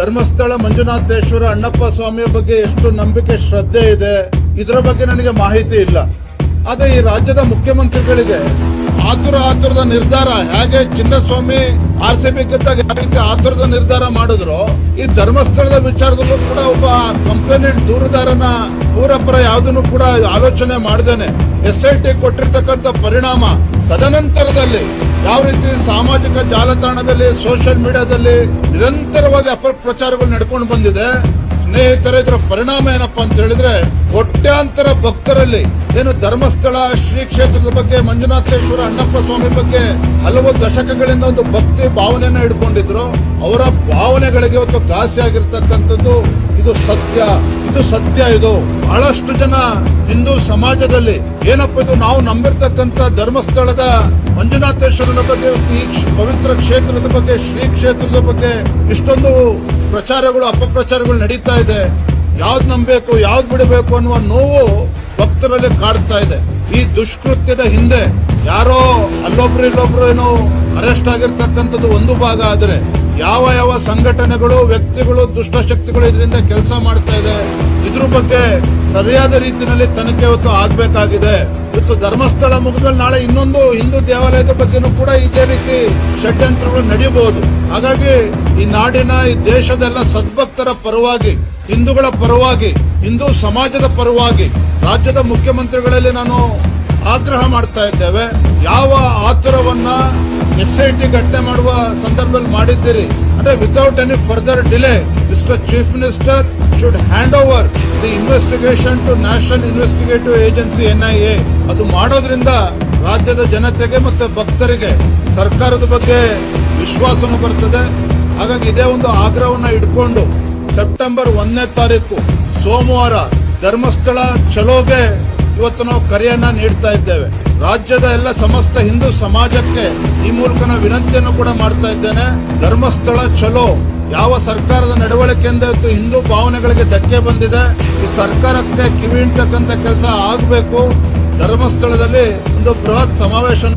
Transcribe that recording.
ಧರ್ಮಸ್ಥಳ ಮಂಜುನಾಥೇಶ್ವರ ಅಣ್ಣಪ್ಪ ಸ್ವಾಮಿಯ ಬಗ್ಗೆ ಎಷ್ಟು ನಂಬಿಕೆ, ಶ್ರದ್ಧೆ ಇದೆ, ಇದರ ಬಗ್ಗೆ ನನಗೆ ಮಾಹಿತಿ ಇಲ್ಲ. ಆದರೆ ಈ ರಾಜ್ಯದ ಮುಖ್ಯಮಂತ್ರಿಗಳಿಗೆ ಆತುರ, ಆತುರದ ನಿರ್ಧಾರ ಹೇಗೆ ಚಿನ್ನಸ್ವಾಮಿ ಆರ್ ಸಿ ಬಿ ಆತುರದ ನಿರ್ಧಾರ ಮಾಡಿದ್ರು, ಈ ಧರ್ಮಸ್ಥಳದ ವಿಚಾರದಲ್ಲೂ ಕೂಡ ಒಬ್ಬ ಕಂಪ್ಲೇಂಟ್ ದೂರುದಾರನ ಪೂರಪರ ಯಾವುದನ್ನು ಕೂಡ ಆಲೋಚನೆ ಮಾಡ್ದೇನೆ. ಎಸ್ ಐ ಟಿ ಕೊಟ್ಟಿರ್ತಕ್ಕಂಥ ಪರಿಣಾಮ ತದನಂತರದಲ್ಲಿ ಯಾವ ರೀತಿ ಸಾಮಾಜಿಕ ಜಾಲತಾಣದಲ್ಲಿ ಸೋಷಿಯಲ್ ಮೀಡಿಯಾದಲ್ಲಿ ನಿರಂತರವಾಗಿ ಅಪಪ್ರಚಾರಗಳು ನಡ್ಕೊಂಡು ಬಂದಿದೆ, ಸ್ನೇಹಿತರೆ, ಇದರ ಪರಿಣಾಮ ಏನಪ್ಪಾ ಅಂತ ಹೇಳಿದ್ರೆ, ಕೋಟ್ಯಾಂತರ ಭಕ್ತರಲ್ಲಿ ಏನು ಧರ್ಮಸ್ಥಳ, ಶ್ರೀ ಕ್ಷೇತ್ರದ ಬಗ್ಗೆ, ಮಂಜುನಾಥೇಶ್ವರ ಅಣ್ಣಪ್ಪ ಸ್ವಾಮಿ ಬಗ್ಗೆ ಹಲವು ದಶಕಗಳಿಂದ ಒಂದು ಭಕ್ತಿ ಭಾವನೆಯನ್ನ ಇಟ್ಕೊಂಡಿದ್ರು ಅವರ ಭಾವನೆಗಳಿಗೆ ಇವತ್ತು ಘಾಸಿ ಆಗಿರ್ತಕ್ಕಂಥದ್ದು ಇದು ಸತ್ಯ ಇದು ಸತ್ಯ, ಇದು ಬಹಳಷ್ಟು ಜನ ಹಿಂದೂ ಸಮಾಜದಲ್ಲಿ ಏನಪ್ಪ ಇದು ನಾವು ನಂಬಿರ್ತಕ್ಕಂಥ ಧರ್ಮಸ್ಥಳದ ಮಂಜುನಾಥೇಶ್ವರನ ಬಗ್ಗೆ, ಈ ಪವಿತ್ರ ಕ್ಷೇತ್ರದ ಬಗ್ಗೆ, ಶ್ರೀ ಕ್ಷೇತ್ರದ ಬಗ್ಗೆ ಇಷ್ಟೊಂದು ಪ್ರಚಾರಗಳು, ಅಪಪ್ರಚಾರಗಳು ನಡೀತಾ ಇದೆ. ಯಾವ್ದು ನಂಬಬೇಕು, ಯಾವ್ದು ಬಿಡಬೇಕು ಅನ್ನುವ ನೋವು ಭಕ್ತರಲ್ಲಿ ಕಾಡ್ತಾ ಇದೆ. ಈ ದುಷ್ಕೃತ್ಯದ ಹಿಂದೆ ಯಾರೋ ಅಲ್ಲೊಬ್ರು ಇಲ್ಲೊಬ್ರು ಏನೋ ಅರೆಸ್ಟ್ ಆಗಿರ್ತಕ್ಕಂಥದ್ದು ಒಂದು ಭಾಗ ಆದರೆ ಯಾವ ಯಾವ ಸಂಘಟನೆಗಳು, ವ್ಯಕ್ತಿಗಳು ದುಷ್ಟಶಕ್ತಿಗಳು ಇದರಿಂದ ಕೆಲಸ ಮಾಡ್ತಾ ಇದೆ, ಇದ್ರ ಬಗ್ಗೆ ಸರಿಯಾದ ರೀತಿಯಲ್ಲಿ ತನಿಖೆ ಇವತ್ತು ಆಗ್ಬೇಕಾಗಿದೆ. ಇವತ್ತು ಧರ್ಮಸ್ಥಳ ಮುಗಿದ್ಮೇಲೆ ನಾಳೆ ಇನ್ನೊಂದು ಹಿಂದೂ ದೇವಾಲಯದ ಬಗ್ಗೆನೂ ಕೂಡ ಇದೇ ರೀತಿ ಷಡ್ಯಂತ್ರಗಳು ನಡೆಯಬಹುದು ಹಾಗಾಗಿ ಈ ನಾಡಿನ ಈ ದೇಶದೆಲ್ಲ ಸದ್ಭಕ್ತರ ಪರವಾಗಿ, ಹಿಂದೂಗಳ ಪರವಾಗಿ, ಹಿಂದೂ ಸಮಾಜದ ಪರವಾಗಿ, ರಾಜ್ಯದ ಮುಖ್ಯಮಂತ್ರಿಗಳಲ್ಲಿ ನಾನು ಆಗ್ರಹ ಮಾಡ್ತಾ ಇದ್ದೇವೆ. ಯಾವ ಆತುರವನ್ನ ಎಸ್ ಐ ಟಿ ಘಟನೆ ಮಾಡುವ ಸಂದರ್ಭದಲ್ಲಿ ಮಾಡಿದ್ದೀರಿ. ಅಂದ್ರೆ without any further delay mister chief minister should hand over the investigation to national investigative agency NIA ಅದು ಮಾಡೋದ್ರಿಂದ ರಾಜ್ಯದ ಜನತೆಗೆ ಮತ್ತೆ ಭಕ್ತರಿಗೆ ಸರ್ಕಾರದ ಬಗ್ಗೆ ವಿಶ್ವಾಸನೂ ಬರ್ತದೆ. ಹಾಗಾಗಿ ಇದೇ ಒಂದು ಆಗ್ರಹವನ್ನ ಇಟ್ಕೊಂಡು ಸೆಪ್ಟೆಂಬರ್ ಒಂದನೇ ತಾರೀಕು, ಸೋಮವಾರ ಧರ್ಮಸ್ಥಳ ಚಲೋಗೆ ಇವತ್ತು ನಾವು ಕರೆಯನ್ನ ನೀಡ್ತಾ ಇದ್ದೇವೆ. ರಾಜ್ಯದ ಎಲ್ಲ ಸಮಸ್ತ ಹಿಂದೂ ಸಮಾಜಕ್ಕೆ ಈ ಮೂಲಕ ವಿನಂತಿಯನ್ನು ಕೂಡ ಮಾಡ್ತಾ ಇದ್ದೇನೆ. ಧರ್ಮಸ್ಥಳ ಚಲೋ ಯಾವ ಸರ್ಕಾರದ ನಡವಳಿಕೆಯಿಂದ ಹಿಂದೂ ಭಾವನೆಗಳಿಗೆ ಧಕ್ಕೆ ಬಂದಿದೆ. ಈ ಸರ್ಕಾರಕ್ಕೆ ಕಿವಿ ಇಡ್ತಕ್ಕಂಥ ಕೆಲಸ ಆಗಬೇಕು. ಧರ್ಮಸ್ಥಳದಲ್ಲಿ ಒಂದು ಬೃಹತ್ ಸಮಾವೇಶ